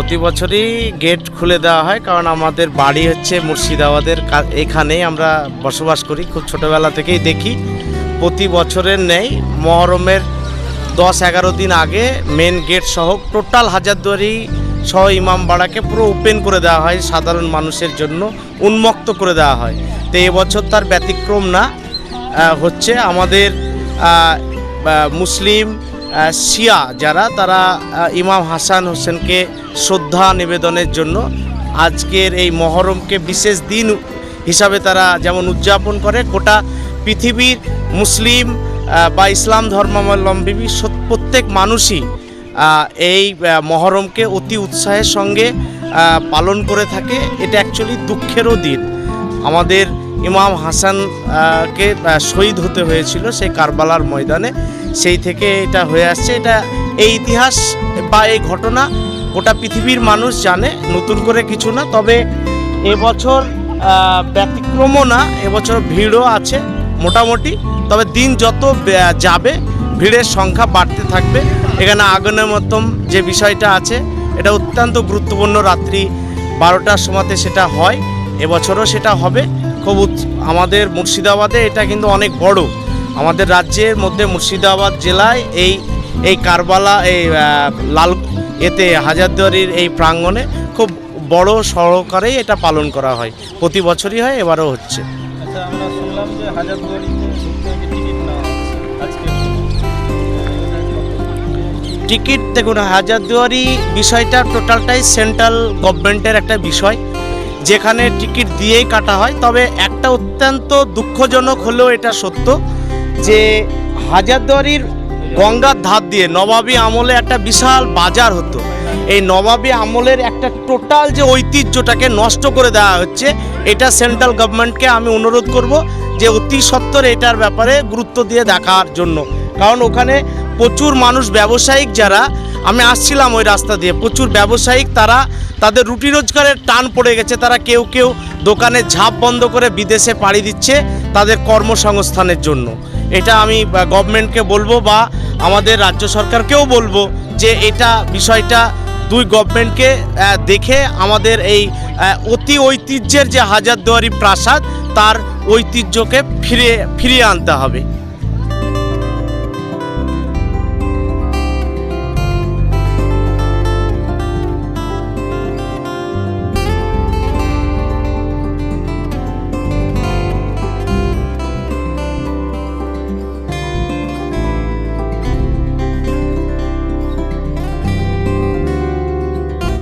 প্রতি বছরই গেট খুলে দেওয়া হয়, কারণ আমাদের বাড়ি হচ্ছে মুর্শিদাবাদের এখানেই আমরা বসবাস করি, খুব ছোটোবেলা থেকেই দেখি। প্রতি বছরের নেই, মহরমের দশ এগারো দিন আগে মেন গেট সহ টোটাল হাজারদুয়ারি সহ ইমামবাড়াকে পুরো ওপেন করে দেওয়া হয়, সাধারণ মানুষের জন্য উন্মুক্ত করে দেওয়া হয়। তো এবছর তার ব্যতিক্রম না হচ্ছে আমাদের মুসলিম শিয়া যারা, তারা ইমাম হাসান হোসেনকে শ্রদ্ধা নিবেদনের জন্য আজকের এই মহরমকে বিশেষ দিন হিসাবে তারা যেমন উদযাপন করে, গোটা পৃথিবীর মুসলিম বা ইসলাম ধর্মাবলম্বী প্রত্যেক মানুষই এই মহরমকে অতি উৎসাহের সঙ্গে পালন করে থাকে। এটা অ্যাকচুয়ালি দুঃখেরও দিন। আমাদের ইমাম হাসান আহ, কে আহ, শহীদ হতে হয়েছিল সেই কারবালার ময়দানে। সেই থেকে এটা হয়ে আসছে। এটা এই ইতিহাস বা এই ঘটনা গোটা পৃথিবীর মানুষ জানে নতুন করে কিছু না। তবে এবছর ব্যতিক্রমও না এবছর ভিড়ও আছে মোটামুটি। তবে দিন যত যাবে ভিড়ের সংখ্যা বাড়তে থাকবে। এখানে আগুনের মতন যে বিষয়টা আছে এটা অত্যন্ত গুরুত্বপূর্ণ। রাত্রি বারোটার সময়তে সেটা হয় এবছরও সেটা হবে। খুব উৎ- আমাদের মুর্শিদাবাদে এটা কিন্তু অনেক বড়। আমাদের রাজ্যের মধ্যে মুর্শিদাবাদ জেলায় এই এই কারবালা এই লাল এতে হাজারদুয়ারির এই প্রাঙ্গণে খুব বড় সহকারেই এটা পালন করা হয়। প্রতি বছরই হয় এবারও হচ্ছে। আচ্ছা টিকিট দেখুন হাজারদুয়ারি বিষয়টা টোটালটাই সেন্ট্রাল গভর্নমেন্টের একটা বিষয়। যেখানে টিকিট দিয়েই কাটা হয়। তবে একটা অত্যন্ত দুঃখজনক হলেও এটা সত্য যে হাজারদুয়ারির গঙ্গার ধার দিয়ে নবাবী আমলে একটা বিশাল বাজার হতো। এই নবাবী আমলের একটা টোটাল যে ঐতিহ্যটাকে নষ্ট করে দেওয়া হচ্ছে, এটা সেন্ট্রাল গভর্নমেন্টকে আমি অনুরোধ করব যে অতি সত্বর এটার ব্যাপারে গুরুত্ব দিয়ে দেখার জন্য। কারণ ওখানে প্রচুর মানুষ ব্যবসায়িক যারা, আমি আসছিলাম ওই রাস্তা দিয়ে, প্রচুর ব্যবসায়িক তারা তাদের রুটি রোজগারের টান পড়ে গেছে। তারা কেউ কেউ দোকানে ঝাঁপ বন্ধ করে বিদেশে পাড়ি দিচ্ছে তাদের কর্মসংস্থানের জন্য। এটা আমি গভর্নমেন্টকে বলব বা আমাদের রাজ্য সরকারকেও বলব যে এটা বিষয়টা দুই গভর্নমেন্টকে দেখে আমাদের এই অতি ঐতিহ্যের যে হাজারদুয়ারি প্রাসাদ তার ঐতিহ্যকে ফিরে ফিরিয়ে আনতে হবে।